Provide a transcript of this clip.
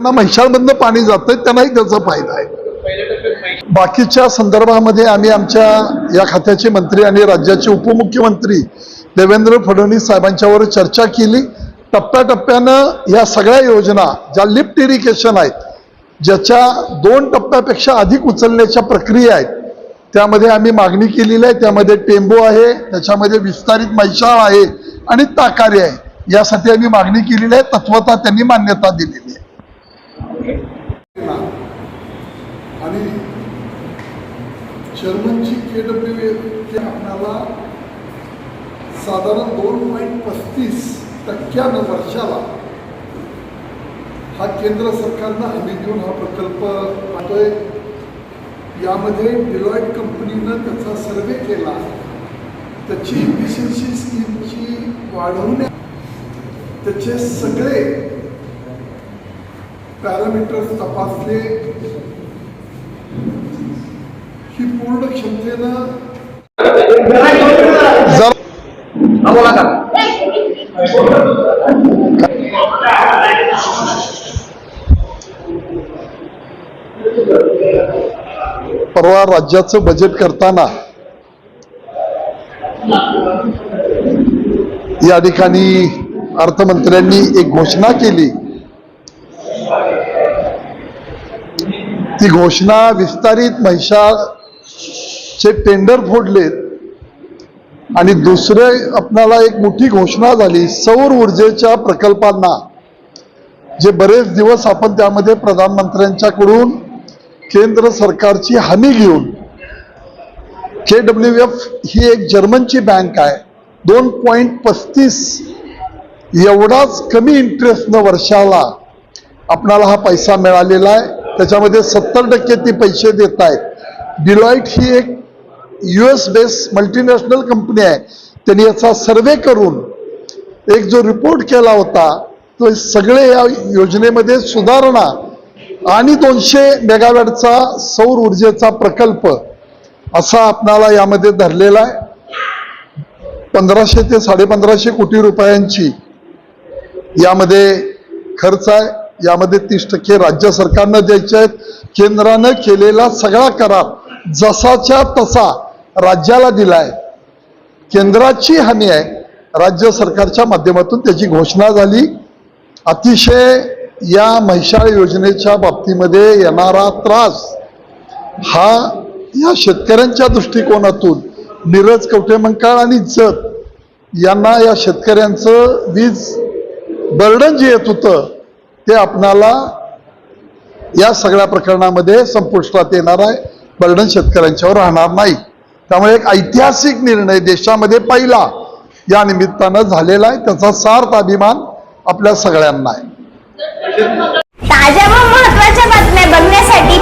त्यांना म्हैशाळमधनं पाणी जातंय त्यांनाही त्याचा फायदा आहे. बाकीच्या संदर्भामध्ये आम्ही आमच्या या खात्याचे मंत्री आणि राज्याचे उपमुख्यमंत्री देवेंद्र फडणवीस साहेबांच्यावर चर्चा केली. टप्प्याटप्प्यानं या सगळ्या योजना ज्या लिफ्ट इरिगेशन आहेत ज्याच्या दोन टप्प्यापेक्षा अधिक उचलण्याच्या प्रक्रिया आहेत त्यामध्ये आम्ही मागणी केलेली आहे. त्यामध्ये टेंबो आहे त्याच्यामध्ये विस्तारित मैशाळ आहे आणि ताकारी आहे. यासाठी आम्ही मागणी केलेली आहे तत्वता त्यांनी मान्यता दिलेली आहे आणि जर्मनची के डब्ल्यू ते आपणाला साधारण दोन पॉईंट पस्तीस टक्क्यानं वर्षाला हा केंद्र सरकारनं हमी देऊन हा प्रकल्प पाहतोय यामध्ये डिलॉईट कंपनीनं त्याचा सर्वे केला. त्याची इफिशियन्सी स्कीमची वाढवण्या त्याचे सगळे पॅरामीटर्स तपासले. पूर्ण क्षमतेनं बोला का परवा राज्याचं बजेट करताना या ठिकाणी अर्थमंत्र्यांनी एक घोषणा केली. ती घोषणा विस्तारित चे टेंडर फोडलेत. आणि दुसरे आपणाला एक मोठी घोषणा झाली सौर ऊर्जेच्या प्रकल्पांना. जे बरेच दिवस आपण त्यामध्ये प्रधानमंत्र्यांच्याकडून केंद्र सरकारची हमी घेऊन के डब्ल्यू एफ ही एक जर्मनची बँक आहे. दोन पॉईंट पस्तीस एवढाच कमी इंटरेस्टनं वर्षाला आपणाला हा पैसा मिळालेला आहे. त्याच्यामध्ये सत्तर टक्के ती पैसे देत आहेत डिलॉईट ही एक U S base multinational company आहे. त्यांनी याचा सर्वे करून एक जो रिपोर्ट केला होता तो सगळे या योजनेमध्ये सुधारणा आणि दोनशे मेगावॅटचा सौर ऊर्जेचा प्रकल्प असा आपणाला यामध्ये धरलेला आहे. पंधराशे ते साडेपंधराशे कोटी रुपयांची यामध्ये खर्च आहे. यामध्ये तीस टक्के राज्य सरकारनं द्यायचे आहेत. केंद्रानं केलेला सगळा करार जसाच्या तसा राज्याला दिलाय. केंद्राची हमी आहे. राज्य सरकारच्या माध्यमातून त्याची घोषणा झाली. अतिशय या म्हैशाळ योजनेच्या बाबतीमध्ये येणारा त्रास हा या शेतकऱ्यांच्या दृष्टिकोनातून नीरज कवटेमंकाळ आणि जत यांना या शेतकऱ्यांचं वीज बर्डन जे येत होतं ते आपणाला या सगळ्या प्रकरणामध्ये संपुष्टात येणार आहे. बर्डन शेतकऱ्यांच्यावर राहणार नाही. त्यामुळे एक ऐतिहासिक निर्णय देशामध्ये पहिला या निमित्तानं झालेला आहे. त्याचा सार्थ अभिमान आपल्या सगळ्यांना आहे. ताज्या व महत्त्वाच्या बातम्या बघण्यासाठी